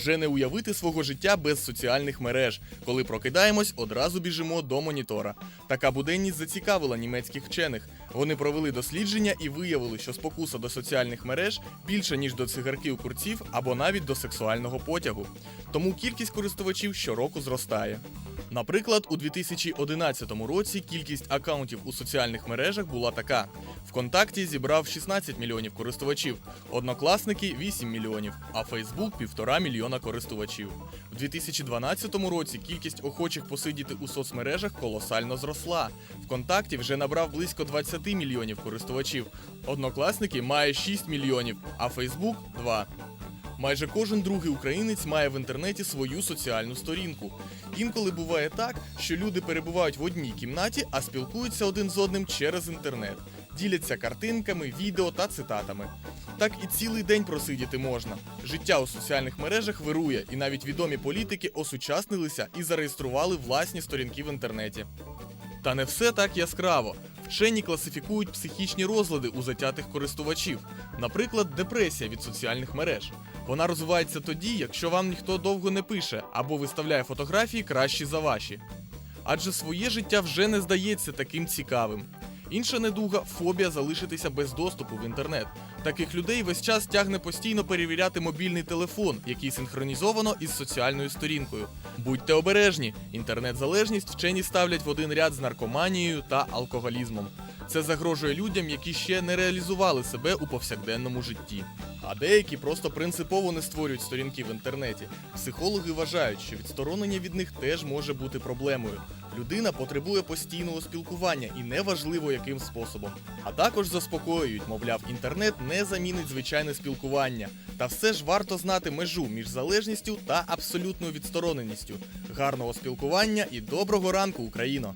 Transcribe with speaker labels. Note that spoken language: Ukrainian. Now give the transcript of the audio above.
Speaker 1: Вже не уявити свого життя без соціальних мереж. Коли прокидаємось, одразу біжимо до монітора. Така буденність зацікавила німецьких вчених. Вони провели дослідження і виявили, що спокуса до соціальних мереж більше ніж до цигарків курців або навіть до сексуального потягу. Тому кількість користувачів щороку зростає. Наприклад, у 2011 році кількість акаунтів у соціальних мережах була така: ВКонтакті зібрав 16 мільйонів користувачів, однокласники 8 мільйонів, а Фейсбук півтора мільйона користувачів. У 2012 році кількість охочих посидіти у соцмережах колосально зросла. ВКонтакті вже набрав близько 20 мільйонів користувачів. Однокласники має 6 мільйонів, а Фейсбук 2. Майже кожен другий українець має в інтернеті свою соціальну сторінку. Інколи буває так, що люди перебувають в одній кімнаті, а спілкуються один з одним через інтернет, діляться картинками, відео та цитатами. Так і цілий день просидіти можна. Життя у соціальних мережах вирує, і навіть відомі політики осучаснилися і зареєстрували власні сторінки в інтернеті. Та не все так яскраво. Вчені класифікують психічні розлади у затятих користувачів, наприклад, депресія від соціальних мереж. Вона розвивається тоді, якщо вам ніхто довго не пише або виставляє фотографії кращі за ваші. Адже своє життя вже не здається таким цікавим. Інша недуга фобія залишитися без доступу в інтернет. Таких людей весь час тягне постійно перевіряти мобільний телефон, який синхронізовано із соціальною сторінкою. Будьте обережні, інтернет-залежність вчені ставлять в один ряд з наркоманією та алкоголізмом. Це загрожує людям, які ще не реалізували себе у повсякденному житті. А деякі просто принципово не створюють сторінки в інтернеті. Психологи вважають, що відсторонення від них теж може бути проблемою. Людина потребує постійного спілкування і неважливо яким способом. А також заспокоюють, мовляв, інтернет не замінить звичайне спілкування. Та все ж варто знати межу між залежністю та абсолютною відстороненістю. Гарного спілкування і доброго ранку, Україно!